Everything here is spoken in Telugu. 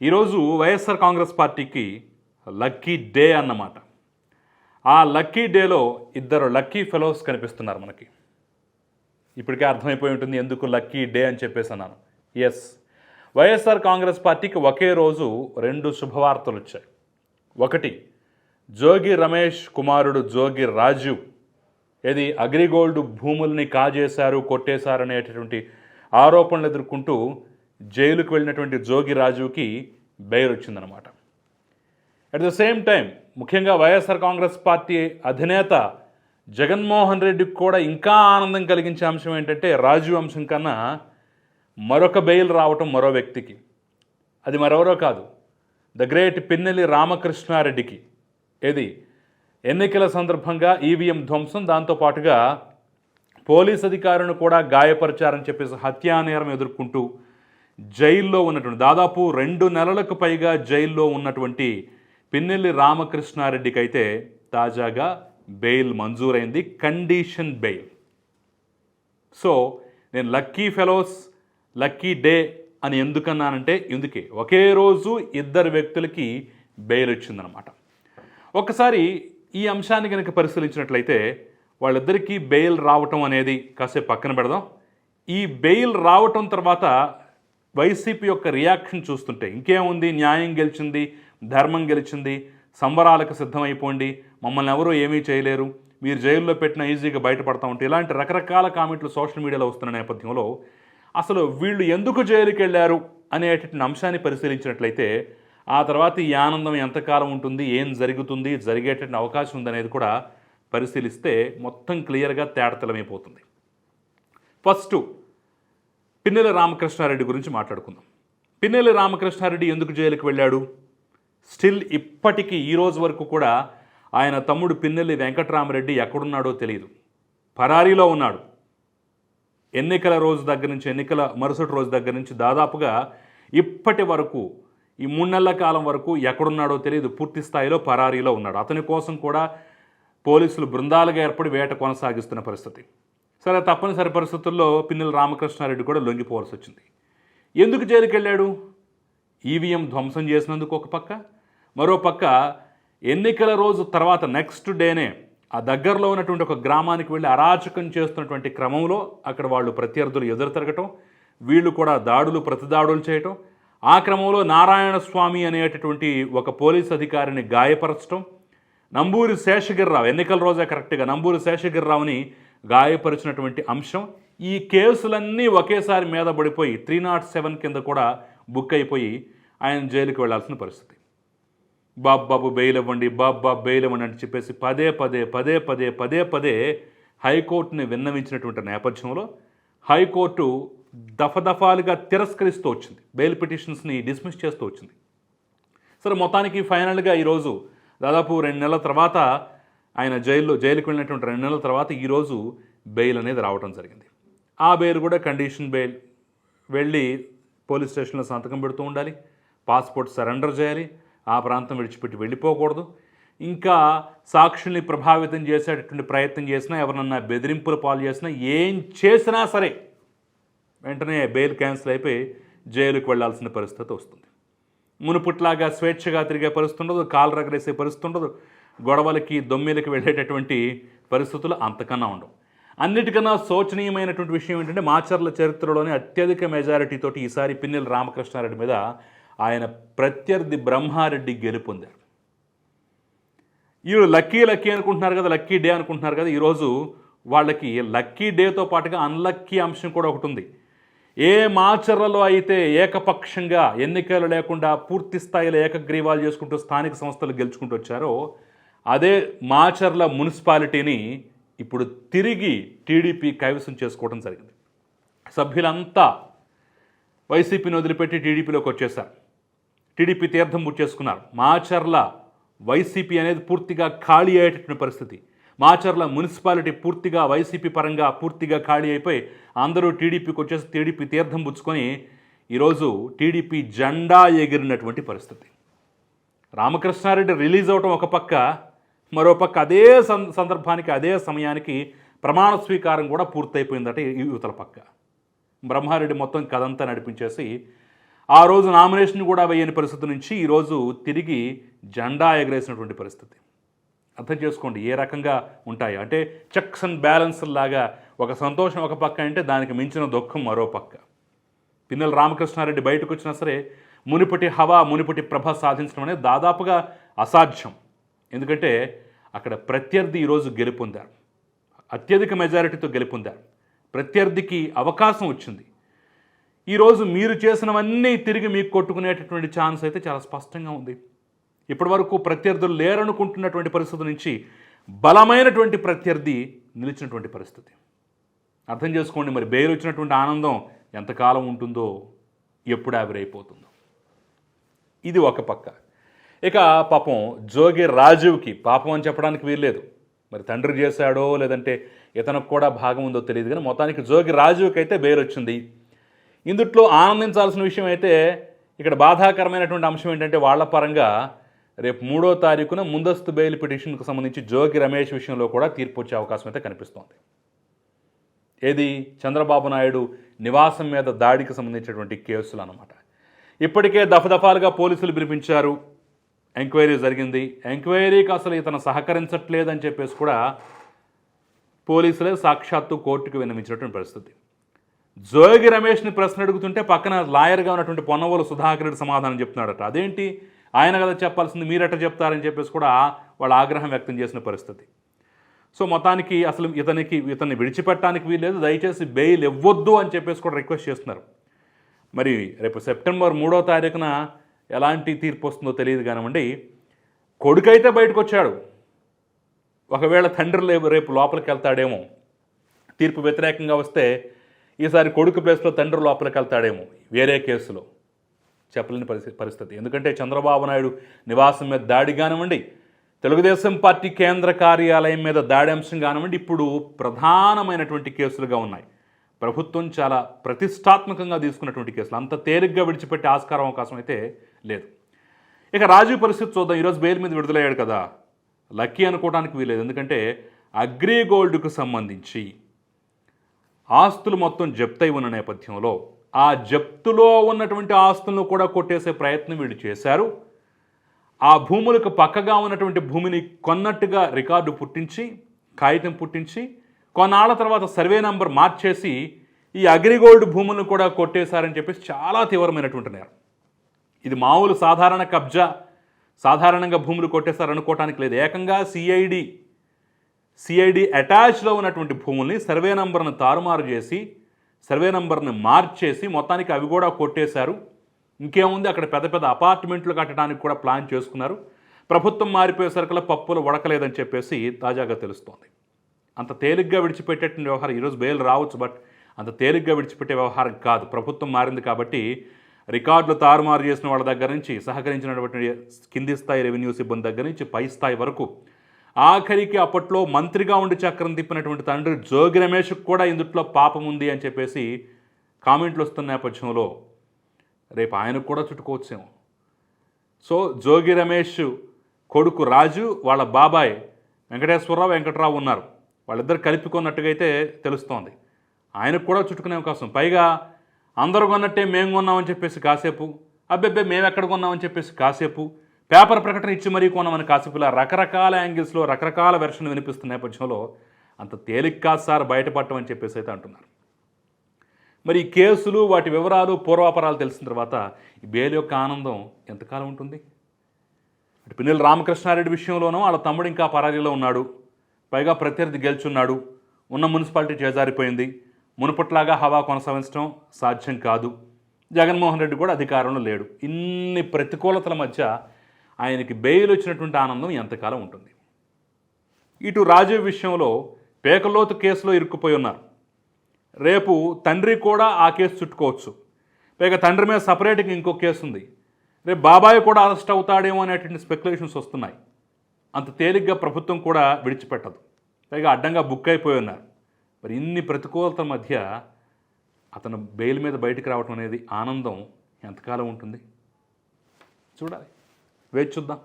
ఈరోజు వైఎస్ఆర్ కాంగ్రెస్ పార్టీకి లక్కీ డే అన్నమాట. ఆ లక్కీ డేలో ఇద్దరు లక్కీ ఫెలోస్ కనిపిస్తున్నారు మనకి. ఇప్పటికే అర్థమైపోయి ఉంటుంది ఎందుకు లక్కీ డే అని చెప్పేసి అన్నాను. ఎస్ వైఎస్ఆర్ కాంగ్రెస్ పార్టీకి ఒకే రోజు రెండు శుభవార్తలు వచ్చాయి. ఒకటి జోగి రమేష్ కుమారుడు జోగి రాజు ఏది అగ్రిగోల్డ్ భూముల్ని కాజేశారు కొట్టేశారు అనేటటువంటి ఆరోపణలు ఎదుర్కొంటూ జైలుకు వెళ్ళినటువంటి జోగి రాజుకి బెయిల్ వచ్చిందనమాట అట్ ద సేమ్ టైం ముఖ్యంగా వైఎస్ఆర్ కాంగ్రెస్ పార్టీ అధినేత జగన్మోహన్ రెడ్డికి కూడా ఇంకా ఆనందం కలిగించే అంశం ఏంటంటే రాజు అంశం కన్నా మరొక బెయిల్ రావటం మరో వ్యక్తికి. అది మరెవరో కాదు ద గ్రేట్ పిన్నెల్లి రామకృష్ణారెడ్డికి. ఏది? ఎన్నికల సందర్భంగా ఈవీఎం ధ్వంసం దాంతోపాటుగా పోలీస్ అధికారులను కూడా గాయపరిచారని చెప్పేసి హత్యానేరం ఎదుర్కొంటూ జైల్లో ఉన్నటువంటి దాదాపు రెండు నెలలకు పైగా జైల్లో ఉన్నటువంటి పిన్నెల్లి రామకృష్ణారెడ్డికి అయితే తాజాగా బెయిల్ మంజూరైంది కండిషన్ బెయిల్. సో నేను లక్కీ ఫెలోస్ లక్కీ డే అని ఎందుకన్నానంటే ఇందుకే. ఒకే రోజు ఇద్దరు వ్యక్తులకి బెయిల్ వచ్చిందనమాట ఒకసారి ఈ అంశాన్ని కనుక పరిశీలించినట్లయితే వాళ్ళిద్దరికీ బెయిల్ రావటం అనేది కాసేపు పక్కన పెడదాం. ఈ బెయిల్ రావటం తర్వాత వైసీపీ యొక్క రియాక్షన్ చూస్తుంటే ఇంకేముంది? న్యాయం గెలిచింది ధర్మం గెలిచింది సంబరాలకు సిద్ధమైపోండి మమ్మల్ని ఎవరూ ఏమీ చేయలేరు మీరు జైల్లో పెట్టిన ఈజీగా బయటపడతా ఉంటే ఇలాంటి రకరకాల కామెంట్లు సోషల్ మీడియాలో వస్తున్న నేపథ్యంలో అసలు వీళ్ళు ఎందుకు జైలుకి వెళ్ళారు అనేటటువంటి అంశాన్ని పరిశీలించినట్లయితే ఆ తర్వాత ఈ ఆనందం ఎంతకాలం ఉంటుంది ఏం జరుగుతుంది జరిగేటటువంటి అవకాశం ఉందనేది కూడా పరిశీలిస్తే మొత్తం క్లియర్గా తేడతలమైపోతుంది ఫస్ట్ పిన్నెల రామకృష్ణారెడ్డి గురించి మాట్లాడుకుందాం. పిన్నెల రామకృష్ణారెడ్డి ఎందుకు జైలుకి వెళ్ళాడు? స్టిల్ ఇప్పటికీ ఈ రోజు వరకు కూడా ఆయన తమ్ముడు పిన్నెల్లి వెంకట్రామరెడ్డి ఎక్కడున్నాడో తెలియదు. పరారీలో ఉన్నాడు. ఎన్నికల రోజు దగ్గర నుంచి ఎన్నికల మరుసటి రోజు దగ్గర నుంచి దాదాపుగా ఇప్పటి వరకు ఈ మూడు నెలల కాలం వరకు ఎక్కడున్నాడో తెలియదు. పూర్తి స్థాయిలో పరారీలో ఉన్నాడు. అతని కోసం కూడా పోలీసులు బృందాలుగా ఏర్పడి వేట కొనసాగిస్తున్న పరిస్థితి. సరే తప్పనిసరి పరిస్థితుల్లో పిన్నెల రామకృష్ణారెడ్డి కూడా లొంగిపోవాల్సి వచ్చింది. ఎందుకు జైలుకెళ్ళాడు? ఈవీఎం ధ్వంసం చేసినందుకు ఒక పక్క. మరో పక్క ఎన్నికల రోజు తర్వాత నెక్స్ట్ డేనే ఆ దగ్గరలో ఉన్నటువంటి ఒక గ్రామానికి వెళ్ళి అరాచకం చేస్తున్నటువంటి క్రమంలో అక్కడ వాళ్ళు ప్రత్యర్థులు ఎదురు తిరగటం వీళ్ళు కూడా దాడులు ప్రతిదాడులు చేయటం ఆ క్రమంలో నారాయణ స్వామి అనేటటువంటి ఒక పోలీస్ అధికారిని గాయపరచడం నంబూరి శేషగిరిరావు ఎన్నికల రోజే కరెక్ట్గా నంబూరి శేషగిరిరావుని గాయపరిచినటువంటి అంశం. ఈ కేసులన్నీ ఒకేసారి మీద పడిపోయి త్రీ నాట్ సెవెన్ కింద కూడా బుక్ అయిపోయి ఆయన జైలుకి వెళ్ళాల్సిన పరిస్థితి. బాబు బాబు బెయిల్ ఇవ్వండి బాబు బాబు బెయిల్ ఇవ్వండి అని చెప్పేసి పదే పదే పదే పదే పదే పదే హైకోర్టుని విన్నవించినటువంటి నేపథ్యంలో హైకోర్టు దఫదఫాలుగా తిరస్కరిస్తూ వచ్చింది. బెయిల్ పిటిషన్స్ని డిస్మిస్ చేస్తూ వచ్చింది. సరే మొత్తానికి ఫైనల్గా ఈరోజు దాదాపు రెండు నెలల తర్వాత ఆయన జైల్లో జైలుకు వెళ్ళినటువంటి రెండు నెలల తర్వాత ఈరోజు బెయిల్ అనేది రావడం జరిగింది. ఆ బెయిల్ కూడా కండిషన్ బెయిల్. వెళ్ళి పోలీస్ స్టేషన్లో సంతకం పెడుతూ ఉండాలి. పాస్పోర్ట్ సరెండర్ చేయాలి. ఆ ప్రాంతం విడిచిపెట్టి వెళ్ళిపోకూడదు. ఇంకా సాక్షుల్ని ప్రభావితం చేసేటటువంటి ప్రయత్నం చేసినా ఎవరన్నా బెదిరింపులు పాలు చేసినా ఏం చేసినా సరే వెంటనే బెయిల్ క్యాన్సిల్ అయిపోయి జైలుకి వెళ్ళాల్సిన పరిస్థితి వస్తుంది. మునుపుట్లాగా స్వేచ్ఛగా తిరిగే పరిస్థితి ఉండదు. కాలు రగరేసే పరిస్థితి ఉండదు. గొడవలకి దొమ్మిలకి వెళ్ళేటటువంటి పరిస్థితులు అంతకన్నా ఉండవు. అన్నిటికన్నా శోచనీయమైనటువంటి విషయం ఏంటంటే మాచర్ల చరిత్రలోనే అత్యధిక మెజారిటీతోటి ఈసారి పిన్నెల రామకృష్ణారెడ్డి మీద ఆయన ప్రత్యర్థి బ్రహ్మారెడ్డి గెలుపొందారు వీళ్ళు లక్కీ లక్కీ అనుకుంటున్నారు కదా లక్కీ డే అనుకుంటున్నారు కదా ఈరోజు వాళ్ళకి లక్కీ డేతో పాటుగా అన్లక్కీ అంశం కూడా ఒకటి ఉంది. ఏ మాచర్లలో అయితే ఏకపక్షంగా ఎన్నికలు లేకుండా పూర్తి స్థాయిలో ఏకగ్రీవాలు చేసుకుంటూ స్థానిక సంస్థలు గెలుచుకుంటూ వచ్చారో అదే మాచర్ల మున్సిపాలిటీని ఇప్పుడు తిరిగి టీడీపీ కైవసం చేసుకోవడం జరిగింది. సభ్యులంతా వైసీపీని వదిలిపెట్టి టీడీపీలోకి వచ్చేశారు. టీడీపీ తీర్థం పుచ్చేసుకున్నారు మాచర్ల వైసీపీ అనేది పూర్తిగా ఖాళీ అయ్యేటటువంటి పరిస్థితి. మాచర్ల మున్సిపాలిటీ పూర్తిగా వైసీపీ పరంగా పూర్తిగా ఖాళీ అయిపోయి అందరూ టీడీపీకి వచ్చేసి టీడీపీ తీర్థం పుచ్చుకొని ఈరోజు టీడీపీ జెండా ఎగిరినటువంటి పరిస్థితి. రామకృష్ణారెడ్డి రిలీజ్ అవటం ఒక పక్క మరో పక్క అదే సం- సందర్భానికి అదే సమయానికి ప్రమాణ స్వీకారం కూడా పూర్తయిపోయిందట ఈ యువతల పక్క. బ్రహ్మారెడ్డి మొత్తం కథంతా నడిపించేసి ఆ రోజు నామినేషన్ కూడా వేయని పరిస్థితి నుంచి ఈరోజు తిరిగి జెండా ఎగరేసినటువంటి పరిస్థితి. అర్థం చేసుకోండి ఏ రకంగా ఉంటాయో? అంటే చెక్స్ అండ్ బ్యాలెన్స్ లాగా ఒక సంతోషం ఒక పక్క అంటే దానికి మించిన దుఃఖం మరో పక్క. పిన్నెల రామకృష్ణారెడ్డి బయటకు వచ్చినా సరే మునిపటి హవా మునిపటి ప్రభ సాధించడం అనేది దాదాపుగా అసాధ్యం. ఎందుకంటే అక్కడ ప్రత్యర్థి ఈరోజు గెలుపొందారు. అత్యధిక మెజారిటీతో గెలుపొందారు. ప్రత్యర్థికి అవకాశం వచ్చింది. ఈరోజు మీరు చేసినవన్నీ తిరిగి మీకు కొట్టుకునేటటువంటి ఛాన్స్ అయితే చాలా స్పష్టంగా ఉంది. ఇప్పటివరకు ప్రత్యర్థులు లేరనుకుంటున్నటువంటి పరిస్థితి నుంచి బలమైనటువంటి ప్రత్యర్థి నిలిచినటువంటి పరిస్థితి. అర్థం చేసుకోండి మరి బెయిల్ వచ్చినటువంటి ఆనందం ఎంతకాలం ఉంటుందో ఎప్పుడు ఆవిరైపోతుందో. ఇది ఒక పక్క. ఇక పాపం జోగి రాజీవ్కి పాపం అని చెప్పడానికి వీల్లేదు. మరి తండ్రి చేశాడో లేదంటే ఇతనికి కూడా భాగం ఉందో తెలియదు కానీ మొత్తానికి జోగి రాజీవ్కి అయితే బెయిల్ వచ్చింది ఇందుట్లో ఆనందించాల్సిన విషయం అయితే ఇక్కడ బాధాకరమైనటువంటి అంశం ఏంటంటే వాళ్ళ పరంగా రేపు మూడో తారీఖున ముందస్తు బెయిల్ పిటిషన్కు సంబంధించి జోగి రమేష్ విషయంలో కూడా తీర్పు వచ్చే అవకాశం అయితే కనిపిస్తోంది. ఏది? చంద్రబాబు నాయుడు నివాసం మీద దాడికి సంబంధించినటువంటి కేసులు అన్నమాట. ఇప్పటికే దఫదఫాలుగా పోలీసులు పిలిపించారు. ఎంక్వైరీ జరిగింది. ఎంక్వైరీకి అసలు ఇతను సహకరించట్లేదని చెప్పేసి కూడా పోలీసులే సాక్షాత్తు కోర్టుకు విన్నమించినటువంటి పరిస్థితి. జోగి రమేష్ని ప్రశ్న అడుగుతుంటే పక్కన లాయర్గా ఉన్నటువంటి పొన్నవోలు సుధాకర్ రెడ్డి సమాధానం చెప్తున్నాడట. అదేంటి? ఆయన కదా చెప్పాల్సింది మీరట చెప్తారని చెప్పేసి కూడా వాళ్ళ ఆగ్రహం వ్యక్తం చేసిన పరిస్థితి. సో మొత్తానికి అసలు ఇతనికి ఇతన్ని విడిచిపెట్టడానికి వీల్లేదు. దయచేసి బెయిల్ ఇవ్వొద్దు అని చెప్పేసి కూడా రిక్వెస్ట్ చేస్తున్నారు. మరి రేపు సెప్టెంబర్ మూడో తారీఖున ఎలాంటి తీర్పు వస్తుందో తెలియదు కానివ్వండి కొడుకైతే బయటకు వచ్చాడు ఒకవేళ తండ్రి లేవు రేపు లోపలికి వెళ్తాడేమో తీర్పు వ్యతిరేకంగా వస్తే ఈసారి కొడుకు ప్లేస్లో తండ్రి లోపలికి వెళ్తాడేమో వేరే కేసులో. చెప్పలేని పరిస్థితి పరిస్థితి. ఎందుకంటే చంద్రబాబు నాయుడు నివాసం మీద దాడి కానివ్వండి తెలుగుదేశం పార్టీ కేంద్ర కార్యాలయం మీద దాడి అంశం కానివ్వండి ఇప్పుడు ప్రధానమైనటువంటి కేసులుగా ఉన్నాయి. ప్రభుత్వం చాలా ప్రతిష్టాత్మకంగా తీసుకున్నటువంటి కేసులు. అంత తేలిగ్గా విడిచిపెట్టే ఆస్కారం అవకాశం అయితే లేదు. ఇక రాజీవ్ పరిస్థితి చూద్దాం. ఈరోజు బెయిల్ మీద విడుదలయ్యాడు కదా. లక్కీ అనుకోవడానికి వీలేదు ఎందుకంటే అగ్రిగోల్డ్కు సంబంధించి ఆస్తులు మొత్తం జప్తై ఉన్న నేపథ్యంలో ఆ జప్తులో ఉన్నటువంటి ఆస్తులను కూడా కొట్టేసే ప్రయత్నం వీళ్ళు చేశారు. ఆ భూములకు పక్కగా ఉన్నటువంటి భూమిని కొన్నట్టుగా రికార్డు పుట్టించి కాగితం పుట్టించి కొన్నాళ్ళ తర్వాత సర్వే నంబర్ మార్చేసి ఈ అగ్రిగోల్డ్ భూములను కూడా కొట్టేశారని చెప్పేసి చాలా తీవ్రమైనటువంటి నేరం. ఇది మామూలు సాధారణ కబ్జా. సాధారణంగా భూములు కొట్టేశారనుకోవటానికి లేదు. ఏకంగా సిఐడి సిఐడి అటాచ్లో ఉన్నటువంటి భూముల్ని సర్వే నంబర్ను తారుమారు చేసి సర్వే నంబర్ని మార్చేసి మొత్తానికి అవి కూడా కొట్టేశారు. ఇంకేముంది? అక్కడ పెద్ద పెద్ద అపార్ట్మెంట్లు కట్టడానికి కూడా ప్లాన్ చేసుకున్నారు. ప్రభుత్వం మారిపోయేసరికల్లా పప్పులు ఉడకలేదని చెప్పేసి తాజాగా తెలుస్తోంది. అంత తేలిగ్గా విడిచిపెట్టేటువంటి వ్యవహారం ఈరోజు బెయిల్ రావచ్చు బట్ అంత తేలిగ్గా విడిచిపెట్టే వ్యవహారం కాదు. ప్రభుత్వం మారింది కాబట్టి రికార్డులు తారుమారు చేసిన వాళ్ళ దగ్గర నుంచి సహకరించినటువంటి కింది స్థాయి రెవెన్యూ సిబ్బంది దగ్గర నుంచి పై స్థాయి వరకు ఆఖరికి అప్పట్లో మంత్రిగా ఉండి చక్రం తిప్పినటువంటి తండ్రి జోగి రమేష్కి కూడా ఇందుట్లో పాపం ఉంది అని చెప్పేసి కామెంట్లు వస్తున్న నేపథ్యంలో రేపు ఆయనకు కూడా చుట్టుకోవచ్చేమో. సో జోగి రమేష్ కొడుకు రాజు వాళ్ళ బాబాయ్ వెంకటేశ్వరరావు వెంకటరావు ఉన్నారు. వాళ్ళిద్దరు కలిపికొన్నట్టుగా అయితే తెలుస్తోంది. ఆయనకు కూడా చుట్టుకునే అవకాశం. పైగా అందరూ కొన్నట్టే మేము కొన్నామని చెప్పేసి కాసేపు. అబ్బెబ్బే మేము ఎక్కడ కొన్నామని చెప్పేసి కాసేపు. పేపర్ ప్రకటన ఇచ్చి మరీ కొన్నామని కాసేపు ఇలా రకరకాల యాంగిల్స్లో రకరకాల వెర్షన్ వినిపిస్తున్న నేపథ్యంలో అంత తేలిక కాదు సార్ బయటపడటం అని చెప్పేసి అయితే అంటున్నారు. మరి ఈ కేసులు వాటి వివరాలు పూర్వాపరాలు తెలిసిన తర్వాత ఈ బేల్ యొక్క ఆనందం ఎంతకాలం ఉంటుంది? అటు పిన్నెల రామకృష్ణారెడ్డి విషయంలోనూ వాళ్ళ తమ్ముడు ఇంకా పరారీలో ఉన్నాడు. పైగా ప్రత్యర్థి గెలుచున్నాడు. ఉన్న మున్సిపాలిటీ చేజారిపోయింది. మునుపట్లాగా హవా కొనసాగించడం సాధ్యం కాదు. జగన్మోహన్ రెడ్డి కూడా అధికారంలో లేడు. ఇన్ని ప్రతికూలతల మధ్య ఆయనకి బెయిల్ వచ్చినటువంటి ఆనందం ఎంతకాలం ఉంటుంది? ఇటు రాజీవ్ విషయంలో పేకలోతు కేసులో ఇరుక్కుపోయి ఉన్నారు. రేపు తండ్రి కూడా ఆ కేసు చుట్టుకోవచ్చు. పైగా తండ్రి మీద సపరేట్గా ఇంకో కేసు ఉంది రేపు బాబాయ్ కూడా అరెస్ట్ అవుతాడేమో అనేటువంటి స్పెక్యులేషన్స్ వస్తున్నాయి. అంత తేలిగ్గా ప్రభుత్వం కూడా విడిచిపెట్టదు. పైగా అడ్డంగా బుక్ అయిపోయి ఉన్నారు. మరి ఇన్ని ప్రతికూలతల మధ్య అతను బెయిల్ మీద బయటికి రావటం అనేది ఆనందం ఎంతకాలం ఉంటుంది? చూడాలి. వేచి చూద్దాం.